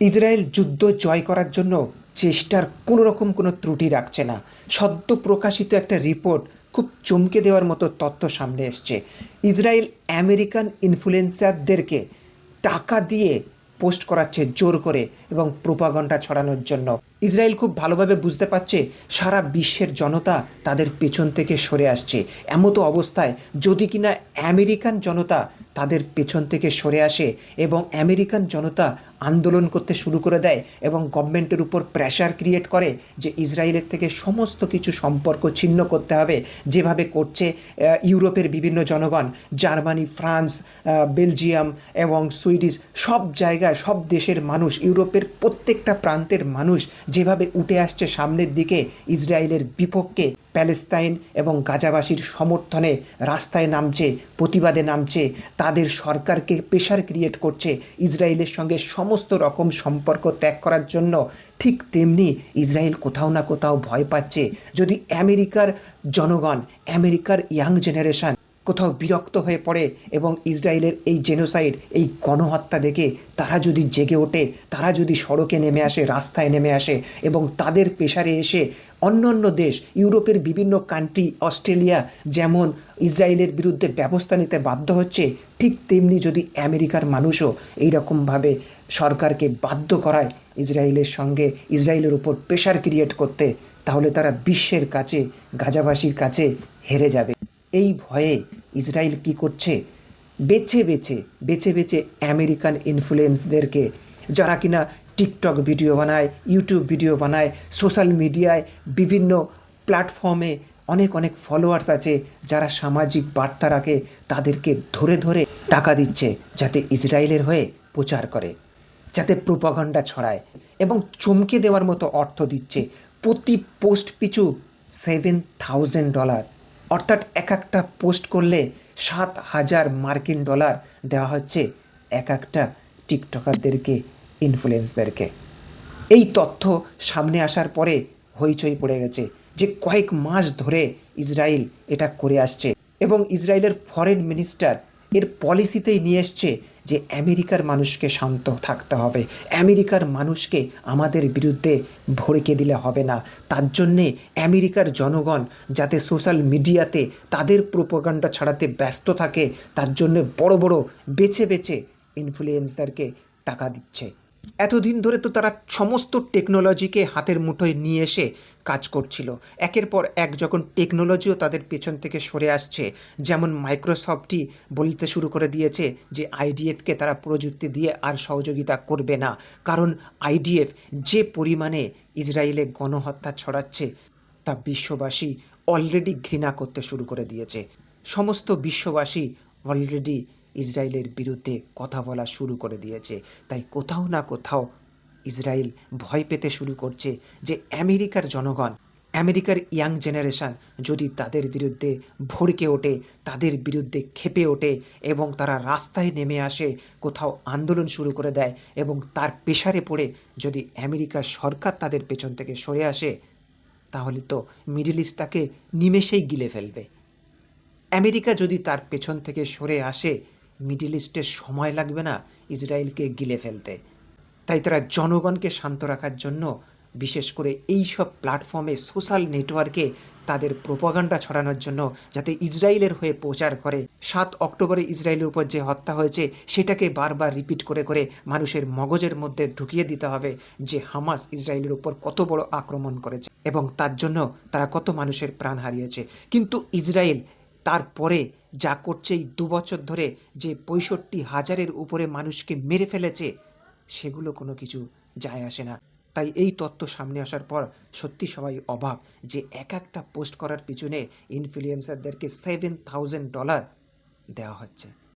Israel যুদ্ধ জয় করার জন্য চেষ্টার কোনো রকম কোনো ত্রুটি রাখছে না। সদ্য প্রকাশিত একটা রিপোর্ট খুব চমকে দেওয়ার মতো তথ্য সামনে এসছে। ইসরায়েল আমেরিকান ইনফ্লুয়েন্সারদেরকে টাকা দিয়ে পোস্ট করাচ্ছে জোর করে এবং প্রোপাগন্ডা ছড়ানোর জন্য। ইসরায়েল খুব ভালোভাবে বুঝতে পারছে, সারা বিশ্বের জনতা তাদের পেছন থেকে সরে আসছে। এমতো অবস্থায় যদি কিনা আমেরিকান জনতা তাদের পেছন থেকে সরে আসে এবং আমেরিকান জনতা আন্দোলন করতে শুরু করে দেয় এবং গভর্নমেন্টের উপর প্রেশার ক্রিয়েট করে যে ইসরায়েলের থেকে সমস্ত কিছু সম্পর্ক ছিন্ন করতে হবে, যেভাবে করছে ইউরোপের বিভিন্ন জনগণ, জার্মানি, ফ্রান্স বেলজিয়াম এবং সুইডিশ, সব জায়গায়, সব দেশের মানুষ, ইউরোপের প্রত্যেকটা প্রান্তের মানুষ যেভাবে উঠে আসছে সামনের দিকে, ইসরায়েলের বিপক্ষে প্যালেস্তাইন এবং গাজাবাসীর সমর্থনে রাস্তায় নামছে, প্রতিবাদে নামছে, তাদের সরকারকে প্রেশার ক্রিয়েট করছে, ইসরায়েলের সঙ্গে সমস্ত রকম সম্পর্ক ত্যাগ করার জন্য। ঠিক তেমনি ইসরায়েল কোথাও না কোথাও ভয় পাচ্ছে। যদি আমেরিকার জনগণ, আমেরিকার ইয়াং জেনারেশন কোথাও বিরক্ত হয়ে পড়ে এবং ইসরায়েলের এই জেনোসাইড, এই গণহত্যা দেখে তারা যদি জেগে ওঠে, তারা যদি সড়কে নেমে আসে, রাস্তায় নেমে আসে এবং তাদের পেশারে এসে অন্য অন্য দেশ, ইউরোপের বিভিন্ন কান্ট্রি অস্ট্রেলিয়া যেমন ইসরায়েলের বিরুদ্ধে ব্যবস্থা নিতে বাধ্য হচ্ছে, ঠিক তেমনি যদি আমেরিকার মানুষও এইরকমভাবে সরকারকে বাধ্য করায় ইসরায়েলের সঙ্গে, ইসরায়েলের উপর প্রেশার ক্রিয়েট করতে, তাহলে তারা বিশ্বের কাছে, গাজাবাসীর কাছে হেরে যাবে। এই ভয়ে ইসরায়েল কি করছে? বেছে বেছে বেছে বেছে আমেরিকান ইনফ্লুয়েন্সদেরকে যারা কিনা টিকটক ভিডিও বানায়, ইউটিউব ভিডিও বানায়, সোশ্যাল মিডিয়ায় বিভিন্ন প্ল্যাটফর্মে অনেক অনেক ফলোয়ার্স আছে যারা সামাজিক বার্তা রাখে, তাদেরকে ধরে ধরে টাকা দিচ্ছে যাতে ইসরায়েলের হয়ে প্রচার করে, যাতে প্রোপাগান্ডা ছড়ায় এবং চমকে দেওয়ার মতো অর্থ দিচ্ছে। প্রতি পোস্ট পিছু সেভেন থাউজেন্ড ডলার অর্থাৎ এক একটা পোস্ট করলে সাত হাজার মার্কিন ডলার দেওয়া হচ্ছে এক একটা টিকটকারদেরকে ইনফ্লুয়েন্সদেরকে এই তথ্য সামনে আসার পরে হইচই পড়ে গেছে যে কয়েক মাস ধরে ইসরায়েল এটা করে আসছে এবং ইসরায়েলের ফরেন মিনিস্টার এর পলিসিতেই নিয়ে এসছে যে আমেরিকার মানুষকে শান্ত থাকতে হবে। আমেরিকার মানুষকে আমাদের বিরুদ্ধে ভড়কে দিলে হবে না। তার জন্যে আমেরিকার জনগণ যাতে সোশ্যাল মিডিয়াতে তাদের প্রোপাগান্ডা ছাড়াতে ব্যস্ত থাকে, তার জন্যে বড় বড় বেছে বেছে ইনফ্লুয়েন্সারকে টাকা দিচ্ছে। এতদিন ধরে তো তারা সমস্ত টেকনোলজিকে হাতের মুঠোয় নিয়ে এসে কাজ করছিল। একের পর এক যখন টেকনোলজিও তাদের পেছন থেকে সরে আসছে, যেমন মাইক্রোসফটই বলতে শুরু করে দিয়েছে যে আইডিএফকে তারা প্রযুক্তি দিয়ে আর সহযোগিতা করবে না। কারণ আইডিএফ যে পরিমাণে ইসরায়েলে গণহত্যা ছড়াচ্ছে, তা বিশ্ববাসী অলরেডি ঘৃণা করতে শুরু করে দিয়েছে। সমস্ত বিশ্ববাসী অলরেডি ইসরায়েলের বিরুদ্ধে কথা বলা শুরু করে দিয়েছে। তাই কোথাও না কোথাও ইসরায়েল ভয় পেতে শুরু করছে যে আমেরিকার জনগণ, আমেরিকার ইয়াং জেনারেশন যদি তাদের বিরুদ্ধে ভড়কে ওঠে, তাদের বিরুদ্ধে খেপে ওঠে এবং তারা রাস্তায় নেমে আসে, কোথাও আন্দোলন শুরু করে দেয় এবং তার পেশারে পড়ে যদি আমেরিকার সরকার তাদের পেছন থেকে সরে আসে, তাহলে তো মিডল ইস্টটাকে নিমেষেই গিলে ফেলবে। আমেরিকা যদি তার পেছন থেকে সরে আসে মিডল ইস্টের সময় লাগবে না ইসরায়েলকে গিলে ফেলতে। তাই তারা জনগণকে শান্ত রাখার জন্য বিশেষ করে এই সব প্ল্যাটফর্মে সোশ্যাল নেটওয়ার্কে তাদের প্রোপাগান্ডা ছড়ানোর জন্য যাতে ইসরায়েলের হয়ে প্রচার করে। সাত অক্টোবরে ইসরায়েলের উপর যে হত্যা হয়েছে, সেটাকে বারবার রিপিট করে করে মানুষের মগজের মধ্যে ঢুকিয়ে দিতে হবে যে হামাস ইসরায়েলের উপর কত বড় আক্রমণ করেছে এবং তার জন্য তারা কত মানুষের প্রাণ হারিয়েছে। কিন্তু ইসরায়েল তারপরে যা করছে এই দুবছর ধরে যে পঁয়ষট্টি হাজারের উপরে মানুষকে মেরে ফেলেছে, সেগুলো কোনো কিছু যায় আসে না। তাই এই তত্ত্ব সামনে আসার পর সত্যি সবাই অবাক যে এক একটা পোস্ট করার পিছনে ইনফ্লুয়েন্সারদেরকে সেভেন থাউজেন্ড ডলার দেওয়া হচ্ছে।